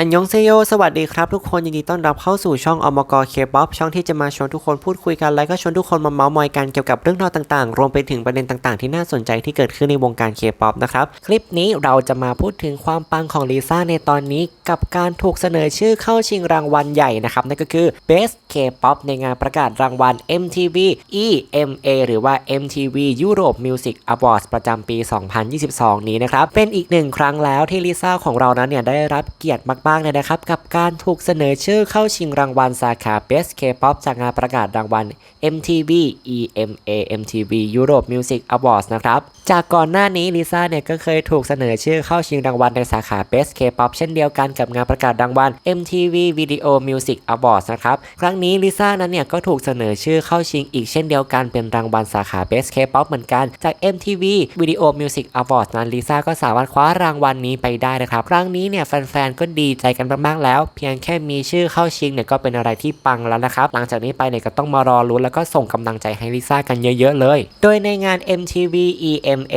อันยองเซโย สวัสดีครับทุกคน ยินดีต้อนรับเข้าสู่ช่องอมกเคป๊อปช่องที่จะมาชวนทุกคนพูดคุยกันและก็ชวนทุกคนมาเมาส์มอยกันเกี่ยวกับเรื่องราวต่างๆ รวมไปถึงประเด็นต่างๆ ที่น่าสนใจที่เกิดขึ้นในวงการเคป๊อปนะครับ คลิปนี้เราจะมาพูดถึงความปังของลิซ่าในตอนนี้ กับการถูกเสนอชื่อเข้าชิงรางวัลใหญ่นะครับ นั่นก็คือ Best K-pop ในงานประกาศรางวัล MTV EMA หรือว่า MTV Europe Music Awards ประจำปี 2022 นี้นะครับเป็นอีกหนึ่งครั้งแล้วที่ลิซ่าของเรานั้นเนี่ยได้รับเกียรติมากๆเลยนะครับกับการถูกเสนอชื่อเข้าชิงรางวัลสาขา Best K-pop จากงานประกาศรางวัล MTV EMA MTV Europe Music Awards นะครับจากก่อนหน้านี้ลิซ่าเนี่ยก็เคยถูกเสนอชื่อเข้าชิงรางวัลในสาขา Best K-pop เช่นเดียวกันกับงานประกาศรางวัล MTV Video Music Awards นะครับครั้งนี้ลิซ่านั้นเนี่ยก็ถูกเสนอชื่อเข้าชิงอีกเช่นเดียวกันเป็นรางวัลสาขา Best K-pop เหมือนกันจาก MTV Video Music Awards นั้นลิซ่าก็สามารถคว้ารางวัลนี้ไปได้นะครับครั้งนี้เนี่ยแฟนๆก็ดีใจกันมากๆแล้ว เพียงแค่มีชื่อเข้าชิงเนี่ยก็เป็นอะไรที่ปังแล้วนะครับ หลังจากนี้ไปเนี่ยก็ต้องมารอรุ้นแล้วก็ส่งกำลังใจให้ลิซ่ากันเยอะๆเลย โดยในงาน MTV EMA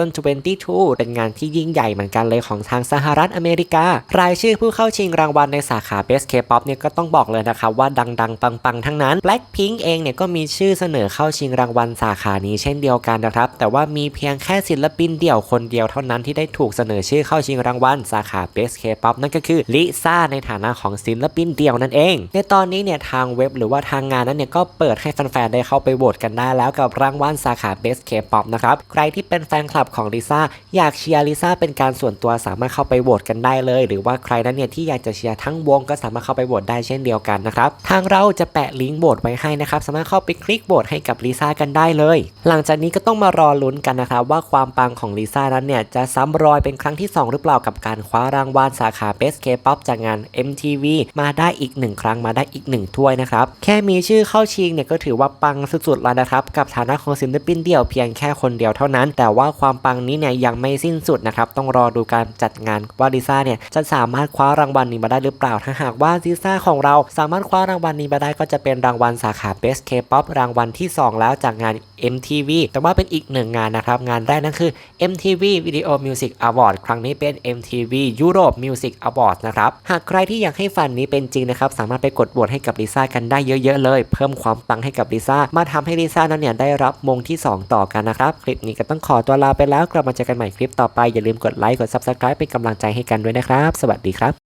2022 เป็นงานที่ยิ่งใหญ่เหมือนกันเลยของทางสหรัฐอเมริกา รายชื่อผู้เข้าชิงรางวัลในสาขา Best K-pop เนี่ยก็ต้องบอกเลยนะครับว่าดังๆ ปังๆ ทั้งนั้น Blackpink เองเนี่ยก็มีชื่อเสนอเข้าชิงรางวัลสาขานี้เช่นเดียวกันนะครับ แต่ว่ามีเพียงแค่ศิลปินเดี่ยวคนเดียวเท่านั้นที่ได้ถูกเสนอชื่อเข้าชิงรางวัลสาขา Best K-pop นั่นก็คือลิซ่าในฐานะของศิลปินเดี่ยวนั่นเอง ในตอนนี้เนี่ยทางเว็บหรือว่าทางงานนั้นเนี่ยก็เปิดให้แฟนๆได้เข้าไปโหวตกันได้แล้วกับรางวัลสาขา Best K-pop นะครับใครที่เป็นแฟนคลับของลิซ่าอยากเชียร์ลิซ่าเป็นการส่วนตัวสามารถเข้าไปโหวตกันได้เลย หรือว่าใครนั้นเนี่ยที่อยากจะเชียร์ทั้งวงก็สามารถเข้าไปโหวตได้เช่นเดียวกันนะครับทางเราจะแปะลิงก์โหวตไว้ให้นะครับสามารถเข้าไปคลิกโหวตให้กับลิซ่ากันได้เลย หลังจากนี้ก็ต้องมารอลุ้นกันนะครับว่าความปังของลิซ่านั้นเนี่ยจะซ้ำรอยเป็นครั้งที่ 2 หรือเปล่ากับการคว้ารางวัลสาขา Best K-pop จากงาน MTV มาได้อีกหนึ่งครั้งมาได้อีกหนึ่งถ้วยนะครับ แค่มีชื่อเข้าชิงเนี่ยก็ถือว่าปังสุดๆแล้วนะครับ กับฐานะของศิลปินเดี่ยวเพียงแค่คนเดียวเท่านั้น แต่ว่าความปังนี้เนี่ยยังไม่สิ้นสุดนะครับ ต้องรอดูการจัดงานว่าลิซ่าเนี่ยจะสามารถคว้ารางวัลนี้มาได้หรือเปล่า ถ้าหากว่าลิซ่าของเราสามารถคว้ารางวัลนี้มาได้ก็จะเป็นรางวัลสาขา Best K-pop รางวัลที่ 2 แล้วจากงาน MTV แต่ว่าเป็นอีกหนึ่งงานนะครับ งานแรกนั่นคือ MTV Video Music Award ครั้งนี้เป็น MTV Europe Music Award นะครับ หากใครที่อยากให้ฝันนี้เป็นจริงนะครับ สามารถไปกดบวชให้กับลิซ่ากันได้เยอะๆเลย เพิ่มความปังให้กับลิซ่า มาทำให้ลิซ่านั้นเนี่ยได้รับมงที่ 2 ต่อกันนะครับ คลิปนี้ก็ต้องขอตัวลาไปแล้ว กลับมาเจอกันใหม่คลิปต่อไป อย่าลืมกดไลค์ กดซับสไครป์เป็นกำลังใจให้กันด้วยนะครับ สวัสดีครับ